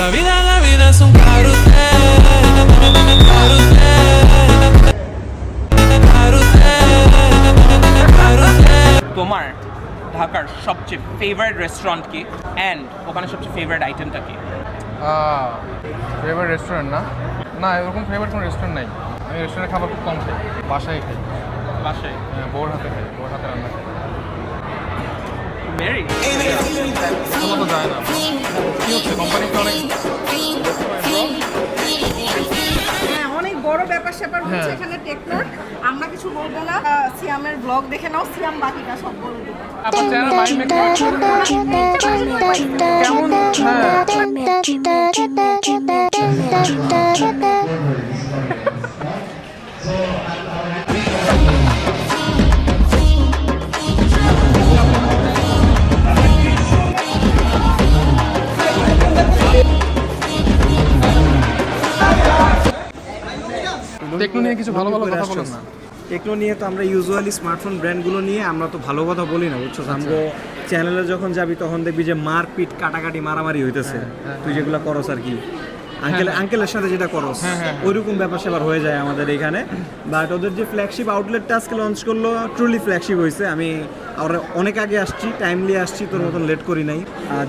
La vida, la vida es un carrusel, carrusel, carrusel, carrusel. তোমার ঢাকার সবচেয়ে favourite restaurant কি? অ্যান্ড ওখানে সবচেয়ে ফেভারিট আইটেমটা কি? ফেভারিট রেস্টুরেন্ট না? না এরকম ফেভারিট কোনো রেস্টুরেন্ট নাই। আমি রেস্টুরেন্টে খাবার খুব কম খাই। বাসায় খাই। বাসায়? হ্যাঁ, বউর হাতে খাই বউর হাতে রান্না খাই মেরি কোনো তো যায় না কি হচ্ছে কোম্পানিতে অনেক হ্যাঁ অনেক বড় ব্যাপার স্যাপার হচ্ছে হ্যাঁ। এখানে টেকনোর আমরা কিছু বলব না আহ, সিয়ামের ব্লগ দেখে নাও সিয়াম বাকিটা সব বলে দেবে আপনার চ্যানেল মাই মেক কেমন হ্যাঁ টেকনো নিয়ে কিছু ভালো ভালো কথা বলেন না। টেকনো নিয়ে তো আমরা ইউজুয়ালি স্মার্টফোন ব্র্যান্ডগুলো নিয়ে আমরা তো ভালো কথা বলি না বুঝছ? আমরা চ্যানেলে যখন যাবি তখন দেখবি যে মারপিট কাটাকাটি মারামারি হইতেছে। তুই যেগুলো করস আর কি। আঙ্কেল আঙ্কেলের সাথে যেটা করস ওইরকম ব্যাপার স্যাপার হয়ে যায় আমাদের এখানে। বাট ওদের যে ফ্ল্যাগশিপ আউটলেটটা আজকে লঞ্চ করল ট্রুলি ফ্ল্যাগশিপ হয়েছে। আমি আমরা অনেক আগে আসছি টাইমলি আসছি তোর মতন লেট করি নাই।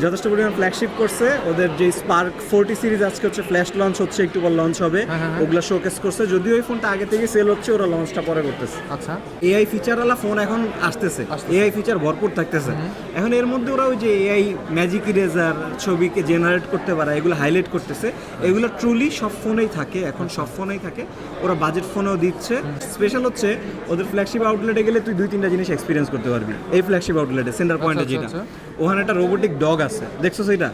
যথেষ্ট পরিমাণ ফ্ল্যাগশিপ করছে। ওদের যে স্পার্ক ফোরটি সিরিজ আজকে হচ্ছে ফ্ল্যাশ লঞ্চ হচ্ছে একটু পর লঞ্চ হবে। ওগুলো শোকেস করছে। যদিও এই ফোনটা আগে থেকে সেল হচ্ছে ওরা লঞ্চটা পরে করতেছে। আচ্ছা। এআই ফিচারওয়ালা ফোন এখন আসতেছে। এআই ফিচার ভরপুর থাকতেছে। এখন এর মধ্যে ওরা ওই যে এআই ম্যাজিক ইরেজার ছবিকে জেনারেট করতে পারে এগুলো হাইলাইট করতেছে। এগুলো ট্রুলি সব ফোনেই থাকে এখন সব ফোনেই থাকে। ওরা বাজেট ফোনেও দিচ্ছে। স্পেশাল হচ্ছে ওদের ফ্ল্যাগশিপ আউটলেটে গেলে তুই দুই তিনটা জিনিস এক্সপিরিয়েন্স করতে পারবি। এই ফ্ল্যাগশিপ আউটলেটে সেন্টার পয়েন্টে আচ্ছা, যেটা। আচ্ছা। ওখানে একটা রোবোটিক ডগ আছে। দেখছ সেটা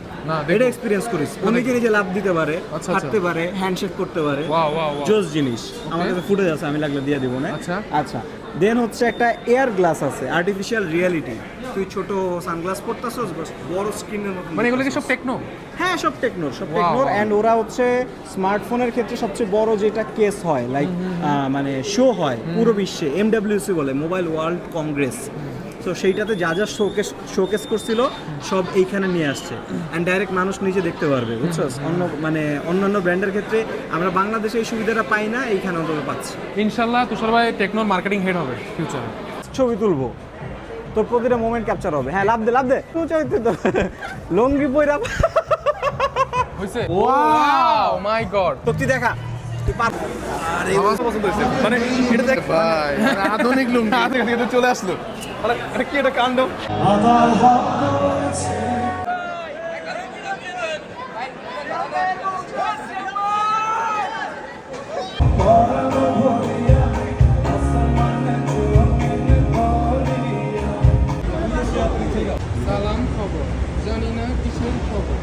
এটা এক্সপিরিয়েন্স করিস। ও নিজে নিজে লাভ দিতে পারে আচ্ছা। হাঁটতে পারে হ্যান্ডশেক করতে পারে. জোস জিনিস। আমার কাছে ফুটেজ আছে আমি লাগলে দিয়ে দিব না? আচ্ছা। আচ্ছা। দেন হচ্ছে একটা এয়ার গ্লাস আছে আর্টিফিশিয়াল রিয়ালিটি তুই ছোট সানগ্লাস পরতাছস বাস বড় স্ক্রিনের মতো মানে এগুলো কি সব টেকনো হ্যাঁ সব টেকনো সব টেকনো অ্যান্ড এন্ড ওরা হচ্ছে স্মার্টফোনের ক্ষেত্রে সবচেয়ে বড় যেটা কেস হয় লাইক মানে শো হয় পুরো বিশ্বে এমডব্লিউসি বলে মোবাইল ওয়ার্ল্ড কংগ্রেস তো সেইটাতে যা যা শোকেস শোকেস করছিল সব এইখানে নিয়ে আসছে। অ্যান্ড ডাইরেক্ট মানুষ নিজে দেখতে পারবে বুঝছস অন্য মানে অন্যান্য ব্র্যান্ডের ক্ষেত্রে আমরা বাংলাদেশে এই সুবিধাটা পাই না এইখানে অন্তত পাচ্ছি। ইনশাল্লাহ তুষার ভাই টেকনোর মার্কেটিং হেড হবে ফিউচারে ছবি তুলবো। তোর প্রতিটা মোমেন্ট ক্যাপচার হবে। হ্যাঁ লাভ দে লাভ দে। তুই চাই তুই তো লঙ্গি পইরা হইছে? ওয়াও মাই গড সত্যি দেখা। তুই পার। পছন্দ হয়েছে। মানে এটা দেখ ভাই আধুনিক লুঙ্গি। চলে আসলো। মানে কি এটা কাণ্ড? সালাম খবর। জানি না কিসের খবর।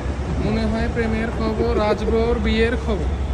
মনে হয় প্রেমের খবর, রাজবর বিয়ের খবর।